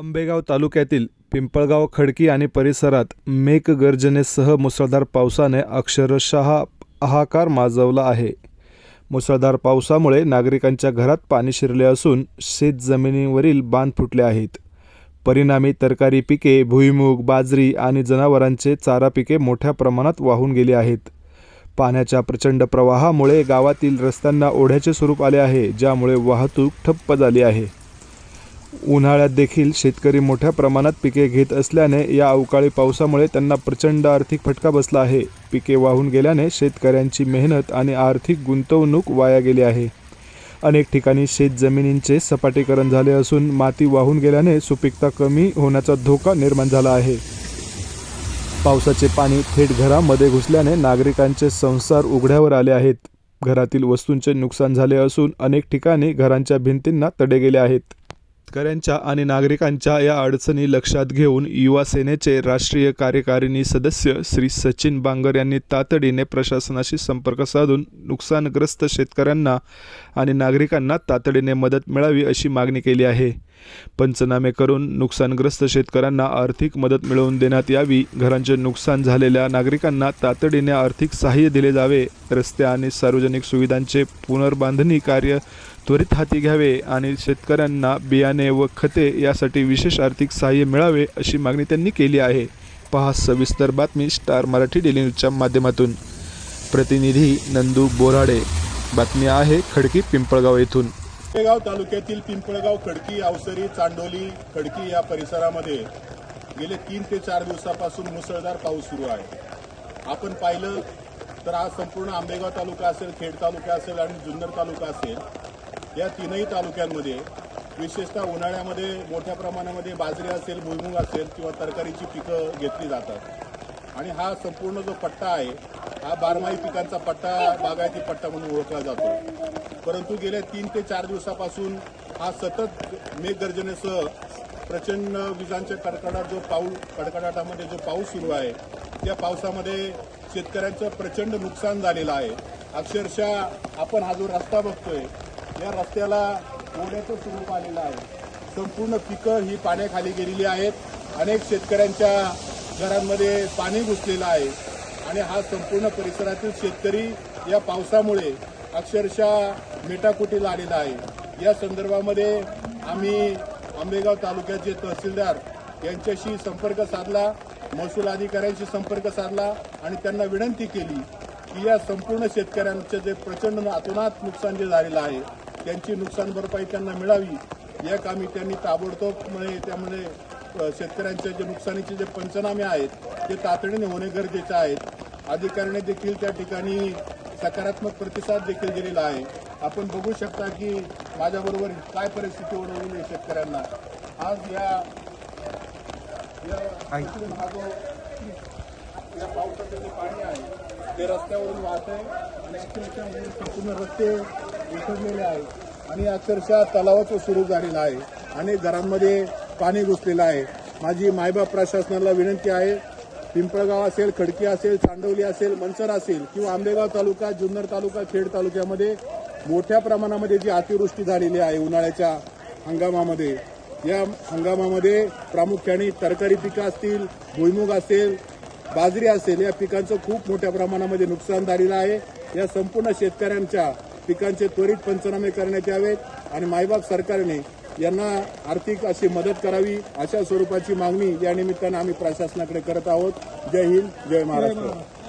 आंबेगाव तालुक्यातील पिंपळगाव खडकी आणि परिसरात मेघगर्जनेसह मुसळधार पावसाने अक्षरशः हाहाकार माजवला आहे. मुसळधार पावसामुळे नागरिकांच्या घरात पाणी शिरले असून शेतजमिनीवरील बांध फुटले आहेत. परिणामी तरकारी पिके भुईमूग बाजरी आणि जनावरांचे चारा पिके मोठ्या प्रमाणात वाहून गेली आहेत. पाण्याच्या प्रचंड प्रवाहामुळे गावातील रस्त्यांना ओढ्याचे स्वरूप आले आहे ज्यामुळे वाहतूक ठप्प झाली आहे. उन्हाळ्यात देखील शेतकरी मोठ्या प्रमाणात पिके घेत असल्याने या अवकाळी पावसामुळे त्यांना प्रचंड आर्थिक फटका बसला आहे. पिके वाहून गेल्याने शेतकऱ्यांची मेहनत आणि आर्थिक गुंतवणूक वाया गेली आहे. अनेक ठिकाणी शेतजमिनींचे सपाटीकरण झाले असून माती वाहून गेल्याने सुपीकता कमी होण्याचा धोका निर्माण झाला आहे. पावसाचे पाणी थेट घरामध्ये घुसल्याने नागरिकांचे संसार उघड्यावर आले आहेत. घरातील वस्तूंचे नुकसान झाले असून अनेक ठिकाणी घरांच्या भिंतींना तडे गेले आहेत. शेतकऱ्यांच्या आणि नागरिकांच्या या अडचणी लक्षात घेऊन युवा सेनेचे राष्ट्रीय कार्यकारिणी सदस्य श्री सचिन बांगर यांनी तातडीने प्रशासनाशी संपर्क साधून नुकसानग्रस्त शेतकऱ्यांना आणि नागरिकांना तातडीने मदत मिळावी अशी मागणी केली आहे. पंचनामे करून नुकसानग्रस्त शेतकऱ्यांना आर्थिक मदत मिळवून देण्यात यावी. घरांचे नुकसान झालेल्या नागरिकांना तातडीने आर्थिक सहाय्य दिले जावे. रस्ते आणि सार्वजनिक सुविधांचे पुनर्बांधणी कार्य त्वरित हाती घ्यावे आणि शेतकऱ्यांना बियाणे व खते यासाठी विशेष आर्थिक सहाय्य मिळावे अशी मागणी त्यांनी केली आहे. पहा सविस्तर बातमी स्टार मराठी डेली न्यूजच्या माध्यमातून. प्रतिनिधी नंदू बोराडे. बातमी आहे खडकी पिंपळगाव येथून. आंबेगाव तालुक्यातील पिंपळगाव खडकी अवसरी चांडोली खडकी या परिसरामध्ये गेले तीन ते चार दिवसापासून मुसळधार पाऊस सुरू आहे. आपण पाहिलं तर आज संपूर्ण आंबेगाव तालुका असेल खेड तालुका असेल आणि जुन्नर तालुका असेल या तीनही तालुक्यांमध्ये विशेषतः उन्हाळ्यामध्ये मोठ्या प्रमाणामध्ये बाजरी असेल भुईमुग असेल किंवा तरकारीची पिकं घेतली जातात. आणि हा संपूर्ण जो पट्टा आहे हा बारमाही पिकांचा पट्टा बागायती पट्टा म्हणून ओळखला जातो. परंतु गेल्या तीन ते चार दिवसापासून हा सतत मेघगर्जनेसह प्रचंड विजांच्या कडकडाट जो पाऊस कडकडाटामध्ये जो पाऊस सुरू आहे त्या पावसामध्ये शेतकऱ्यांचं प्रचंड नुकसान झालेलं आहे. अक्षरशः आपण हा जो रस्ता बघतोय या रस्त्याला ओढ्याचं स्वरूप आलेलं आहे. संपूर्ण पिकं ही पाण्याखाली गेलेली आहेत. अनेक शेतकऱ्यांच्या घरांमध्ये पाणी घुसलेलं आहे. आणि हा संपूर्ण परिसरातील शेतकरी या पावसामुळे अक्षरशः मेटाकुटीला आलेला आहे. या संदर्भामध्ये आम्ही आंबेगाव तालुक्याचे तहसीलदार यांच्याशी संपर्क साधला महसूल अधिकाऱ्यांशी संपर्क साधला आणि त्यांना विनंती केली की या संपूर्ण शेतकऱ्यांचं जे प्रचंड अतोनात नुकसान जे झालेलं आहे त्यांची नुकसान भरपाई त्यांना मिळावी या कामी त्यांनी ताबडतोब म्हणजे त्यामध्ये शेतकऱ्यांचे जे नुकसानीचे जे पंचनामे आहेत ते तातडीने होणे गरजेचे आहेत. अधिकाऱ्याने देखील त्या ठिकाणी सकारात्मक प्रतिसाद देखील दिलेला आहे. आपण बघू शकता की माझ्याबरोबर काय परिस्थिती ओढवलेली आहे शेतकऱ्यांना. आज या या- हा जो या पावसाचं जे पाणी आहे ते रस्त्यावरून वाहत आहे आणि अक्षरशः संपूर्ण रस्ते विसरलेले आहेत. आणि अक्षरशः तलावाचं सुरू झालेलं आहे अनेक घरांमध्ये पाणी घुसलेलं आहे. माझी मायबाप प्रशासनाला विनंती आहे पिंपळगाव असेल खडकी असेल चांडवली असेल मनसर असेल किंवा आंबेगाव तालुका जुन्नर तालुका खेड तालुक्यामध्ये मोठ्या प्रमाणामध्ये जी अतिवृष्टी झालेली आहे उन्हाळ्याच्या हंगामामध्ये या हंगामामध्ये प्रामुख्याने तरकारी पिकं असतील भुईमुग असेल बाजरी असेल या पिकांचं खूप मोठ्या प्रमाणामध्ये नुकसान झालेलं आहे. या संपूर्ण शेतकऱ्यांच्या पिकांचे त्वरित पंचनामे करण्यात यावेत आणि मायबाप सरकारने यांना आर्थिक अशी मदत करावी अशा स्वरूपाची मागणी या निमित्तानं आम्ही प्रशासनाकडे करत आहोत. जय हिंद जय महाराष्ट्र.